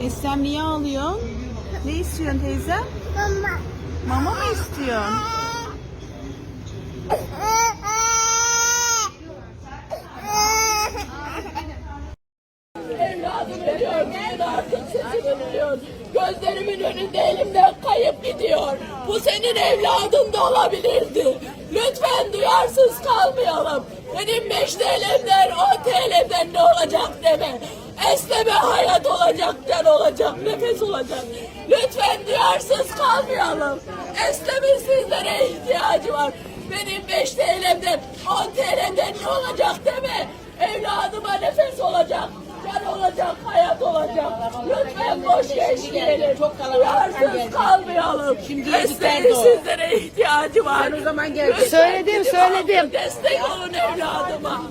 Eslem niye ağlıyorsun? Ne istiyorsun teyze? Mama. Mama mı istiyorsun? Evladım ölüyor, bugün artık sesimi duyuyor. Gözlerimin önünde elimden kayıp gidiyor. Bu senin evladın da olabilirdi. Lütfen duyarsız kalmayalım. Benim 5 TL'mden 10 TL'mden ne olacak deme. Esneme hayat olacak, can olacak, nefes olacak. Lütfen duyarsız kalmayalım. Esnemin sizlere ihtiyacı var. Benim 5 TL'mden 10 TL'mden ne olacak deme. Evladıma nefes olacak. Can olacak, hayat olacak. Lütfen boş geçmeyelim. Çok Duyarsız kalmayalım. Şimdi Esnemin sizlere ihtiyacı var. o zaman geldi. Söyledim, söyledim. Destek olun evladıma.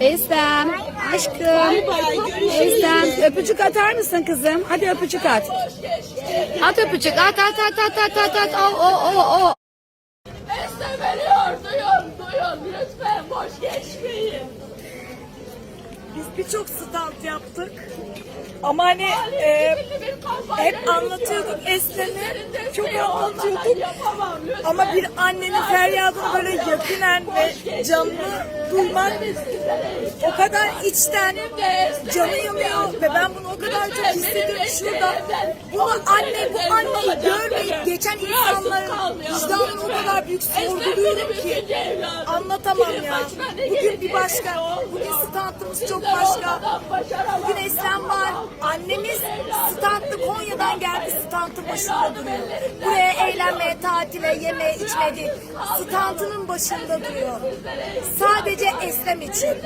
Eslem, aşkım. Eslem, öpücük atar mısın kızım? Hadi öpücük at. At öpücük, at at at at at at at. O o o o. Esne veriyor, duyun, duyun. Lütfen boş geçmeyin. Biz birçok stand yaptık. Ama hani e, hep anlatıyorduk Eslem'i. Çok anlatıyorduk. Ama bir annenin feryadını böyle yakinen ve canlı duymak o kadar içten canı yanıyor ve ben bunu o kadar çok hissediyorum şurada. Bunu anne bu anneyi görmeyip geçen insanların vicdanını o kadar büyük sorguluyorum ki anlatamam ya. Bugün bir başka, bugün standımız çok başka. Bugün Eslem var. Annemiz standlı Konya'dan geldi standın başında duruyor. Buraya eğlenmeye, tatile, yemeğe, içmeye değil. Standının başında duruyor. Sadece Eslem için.